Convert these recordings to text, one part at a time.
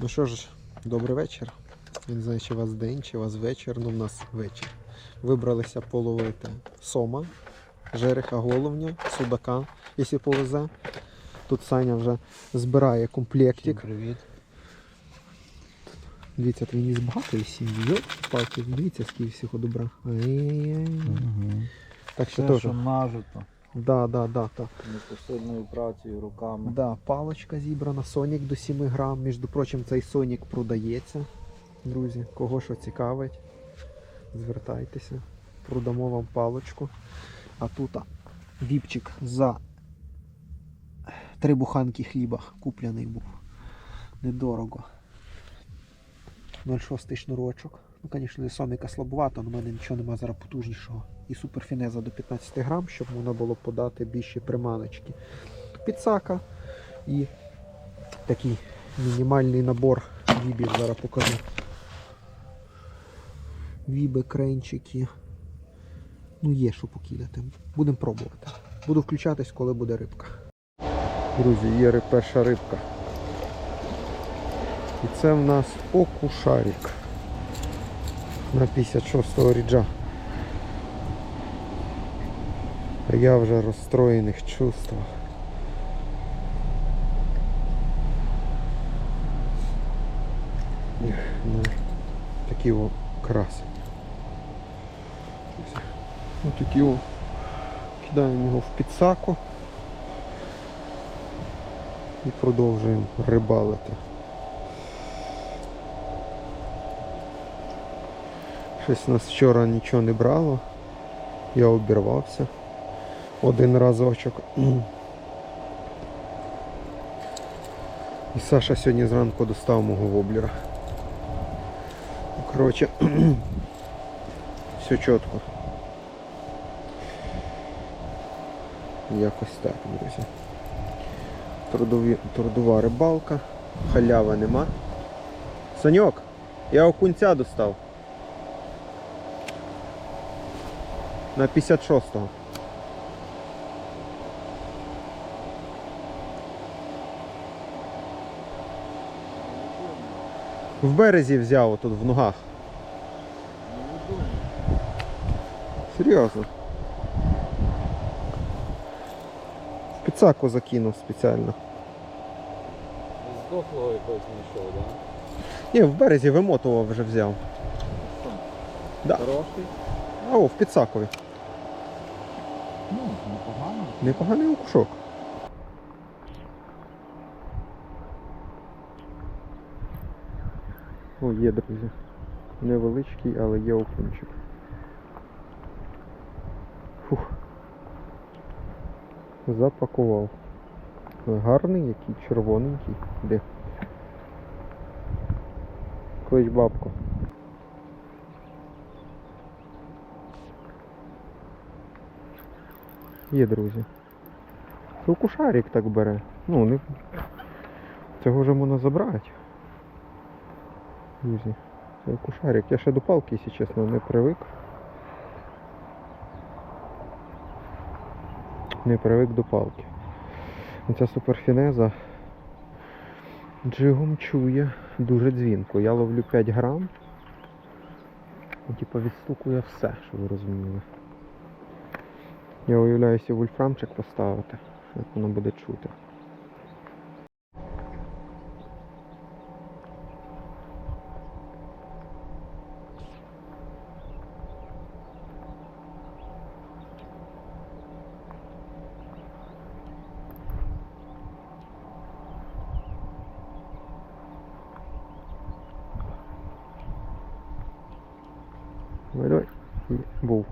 Ну що ж, добрий вечір. Я не знаю, чи у вас день, чи у вас вечір, ну в нас вечір. Вибралися половити сома, жереха головня, судака, якщо повезе. Тут Саня вже збирає комплектик. привіт. Дивіться, твій ніс багато і сім'ї. Дивіться, скільки всього добра. Ай-яй-яй. Так що Все, теж. що нажито, Да, да, да, так. непосильною працею, руками. Да, палочка зібрана, Сонік до 7 грам. Між прочим, цей Сонік продається. Друзі, кого що цікавить, звертайтеся, продамо вам палочку. А тут віпчик за три буханки хліба купляний був. Недорого. 0,6 шнурочок. Ну, звісно, Соника слабувато, але в мене нічого немає зараз потужнішого. І суперфінеза до 15 грам, щоб можна було подати більші приманочки підсака і такий мінімальний набор вібів зараз покажу. Віби, кренчики. Ну є що покидати. Будемо пробувати. Буду включатись, коли буде рибка. Друзі, є перша рибка. І це в нас окушарик на 56-го ріджа. Я вже розстроєних чувствах. Ну, такі о краси. Ось такі о. Кидаємо його в підсаку і продовжуємо рибалити. Щось нас вчора нічого не брало. Я обірвався один разочок. І Саша сьогодні зранку достав мого воблера. Коротше, все чітко. Якось так, друзі. Трудові, трудова рибалка, халява нема. Саньок, я окунця достав. На 56-го. В березі взяв тут в ногах. Серйозно. В підсаку закинув спеціально. Здохлого якогось знайшов, так? Ні, в березі вимотував вже взяв. Да. Хороший? А о, в підсакові. Непогано. Непоганий окушок. О, є, друзі. Невеличкий, але є окунчик. Фух. Запакував. Гарний, який червоненький. Де? Клич бабку. Є, друзі. Це окушарик так бере. Ну, не... Цього вже можна забрати. Друзі. Це окушарик. Я ще до палки, якщо чесно, не привик. Не привик до палки. Ця суперфінеза джигом чує дуже дзвінко. Я ловлю 5 грам. І типу відстукує все, щоб ви розуміли. Я уявляю, якщо вольфрамчик поставити, як воно буде чути. Давай, був.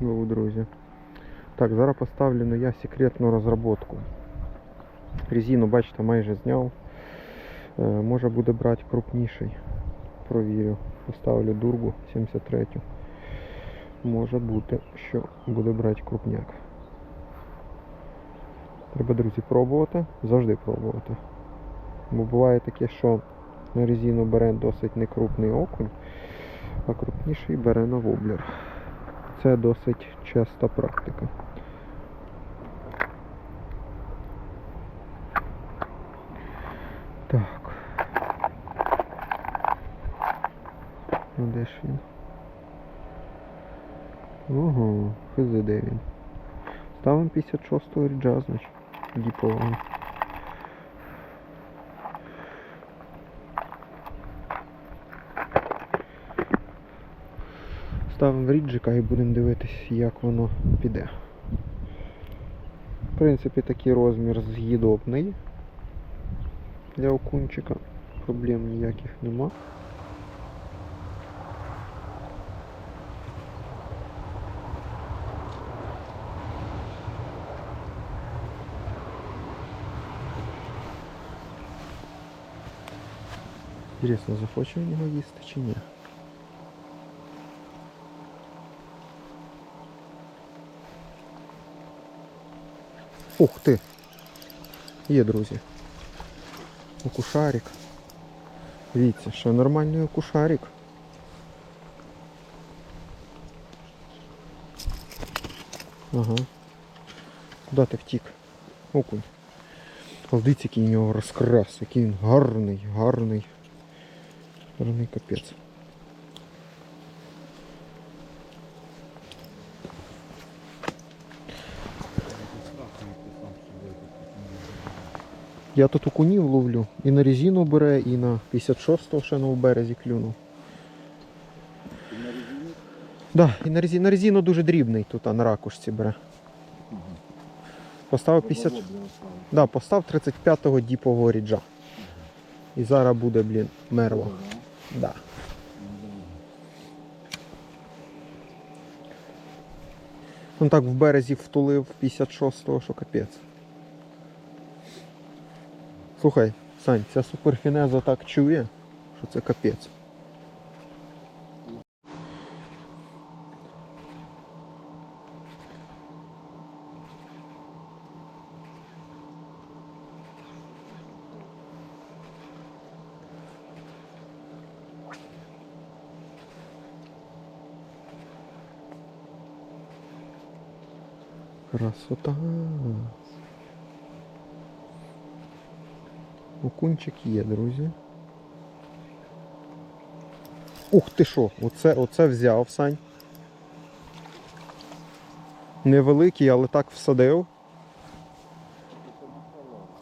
Був, друзі. Так, зараз поставлю я секретну розробку. Резину, бачите, майже зняв. Е, може буде брати крупніший. Провірю. Поставлю дурбу 73. Може бути, що буде брати крупняк. Треба, друзі, пробувати. Завжди пробувати. Бо буває таке, що на резину бере досить некрупний окунь, а крупніший бере на воблер. Це досить часта практика. Так. Ну де ж він? Ого, хз де він. Ставимо 56-го ріджа, значить. Діпового. Ставимо в ріджика і будемо дивитись, як воно піде. В принципі, такий розмір з'їдобний для окунчика. Проблем ніяких нема. Інтересно, захоче він його їсти чи ні? Ух ти! Є, друзі. Окушарик. Дивіться, що нормальний окушарик. Ага. Куди ти втік? Окунь. Дивіться, який у нього розкрас, який він гарний, гарний. Гарний капець. Я тут окунів ловлю. І на резину бере, і на 56-го ще на березі клюнув. Ти на резині? Да, і на резину, на резину дуже дрібний тут, а на ракушці бере. Поставив 50. Да, постав 35-го діпового ріджа. І зараз буде, блін, мерло. Да. Он так в березі втулив 56-го, що капець. Слухай, Сань, ця суперфінеза так чує, що це капець. Красота. Окунчик є, друзі. Ух ти що, оце, оце взяв Сань. Невеликий, але так всадив.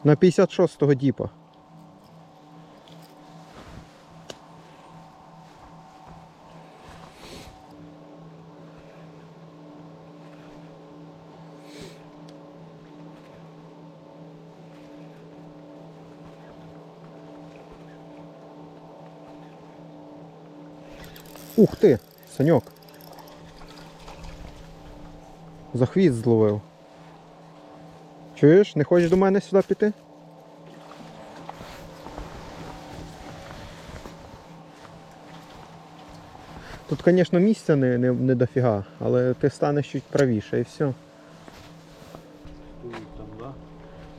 На 56-го діпа. Ух ти, Саньок. За хвіст зловив. Чуєш, не хочеш до мене сюди піти? Тут, звісно, місця не, не, не дофіга, але ти станеш чуть правіше і все. Там, да?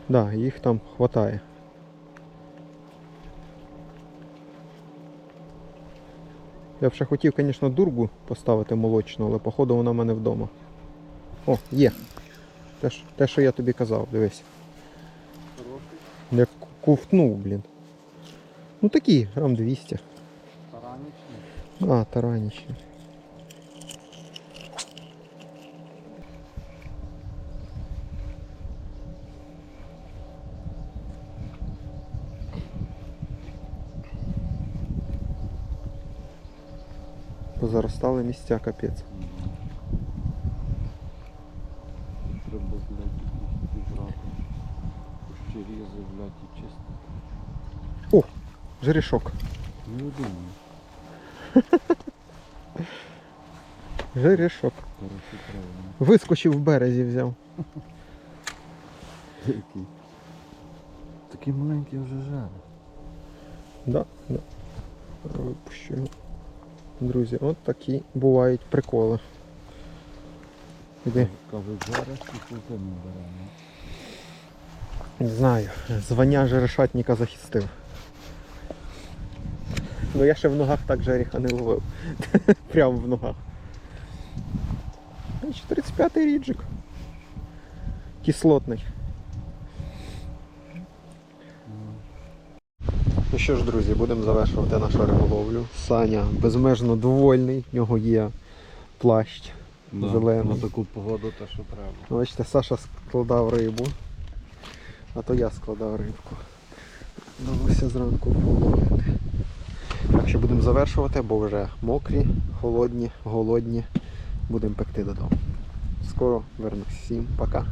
Да, їх там хватає. Я б ще хотів, звісно, дургу поставити молочну, але походу вона в мене вдома. О, є. Те, те що я тобі казав, дивись. Я ковтнув, блін. Ну такі, грам 200. таранічний. А, таранічні. Позаростали місця капець. Треба, блядь, піджрати. Кущерізи, блядь, і чисто. Жерішок. Не один. Жерішок. Вискочив в березі взяв. Який? Такий маленький вже жарить. Да, да. Випущу. Друзі, от такі бувають приколи. Іди. Не знаю, звання жерешатника захистив. Ну я ще в ногах так жеріха не ловив. Прямо в ногах. 35-й ріджик. Кислотний. Ну що ж, друзі, будемо завершувати нашу риболовлю. Саня безмежно довольний, в нього є плащ. Да, Зелений. На таку погоду те, що треба. Бачите, Саша складав рибу, а то я складав рибку. Вдалося зранку половити. Так що будемо завершувати, бо вже мокрі, холодні, голодні. Будемо пекти додому. Скоро вернусь. Всім пока.